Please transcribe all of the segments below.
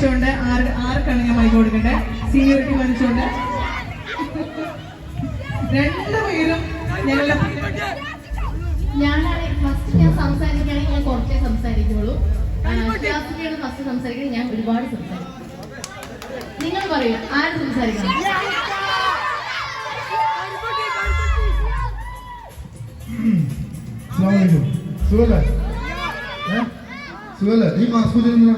പാലിച്ചുകൊണ്ട് ആര് ആർക്കാണ് ഞാൻ മൈക്ക് കൊടുക്കട്ടെ സീനിയോറിറ്റി പാലിച്ചുകൊണ്ട് രണ്ടുപേരും ഞങ്ങളുടെ ഞാനാണ് ഫസ്റ്റ് ഞാൻ സംസാരിക്കുകയാണെങ്കിൽ ഞാൻ കുറച്ചേ സംസാരിക്കുള്ളൂ. ഫസ്റ്റ് സംസാരിക്കുന്നത് ഞാൻ ഒരുപാട് സംസാരിക്കും. നിങ്ങൾ പറയൂ ആര് സംസാരിക്കണം? സുഖല്ലേ? സുഖല്ലേ? നീ മാസ്ക് വെച്ചിരുന്ന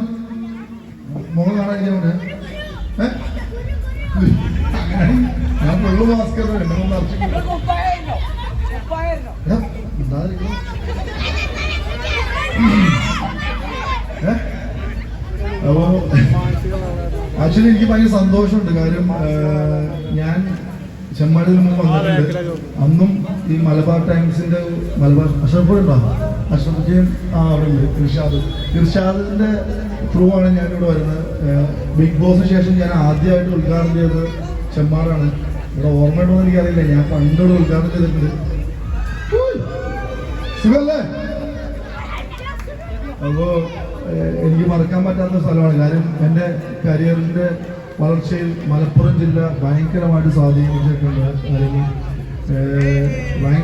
അപ്പോ ആക്ച്വലി എനിക്ക് ഭയങ്കര സന്തോഷമുണ്ട്. കാര്യം ഞാൻ ചെമ്മാടിയിൽ മുമ്പ് വന്നിട്ടുണ്ട്. അന്നും ഈ മലബാർ ടൈംസിന്റെ മലബാർ അഷർപ്പുഴ ഉണ്ടോ? അഷ്റഫ് ആ അവിടെ ഉണ്ട് ഇർഷാദ്. ഇർഷാദിന്റെ ത്രൂ ആണ് ഞാൻ ഇവിടെ വരുന്നത് ബിഗ് ബോസിന് ശേഷം ഞാൻ ആദ്യമായിട്ട് ഉദ്ഘാടനം ചെയ്തത് ചെമ്മാടാണ് ഇവിടെ ഓർമ്മയുണ്ടോ എന്ന് എനിക്കറിയില്ല. ഞാൻ പണ്ടോട് ഉദ്ഘാടനം ചെയ്തിട്ടുണ്ട്. സുഖല്ലേ? അപ്പോൾ എനിക്ക് മറക്കാൻ പറ്റാത്ത സ്ഥലമാണ്. കാര്യം എന്റെ കരിയറിന്റെ വളർച്ചയിൽ മലപ്പുറം ജില്ല ഭയങ്കരമായിട്ട് സ്വാധീനിച്ചിട്ടുണ്ട്. അല്ലെങ്കിൽ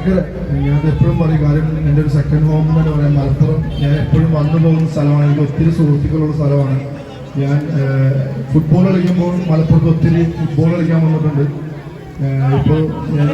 ഭയങ്കര ഞാനത് എപ്പോഴും പറയും കാര്യം എന്റെ ഒരു സെക്കൻഡ് ഹോം എന്ന് പറയാം. മലപ്പുറം ഞാൻ എപ്പോഴും വന്നു പോകുന്ന സ്ഥലമാണ്. എനിക്ക് ഒത്തിരി സുഹൃത്തുക്കളുള്ള സ്ഥലമാണ്. ഞാൻ ഫുട്ബോൾ കളിക്കുമ്പോൾ മലപ്പുറത്ത് ഒത്തിരി ഫുട്ബോൾ കളിക്കാൻ വന്നിട്ടുണ്ട്. ഇപ്പോൾ ഞാൻ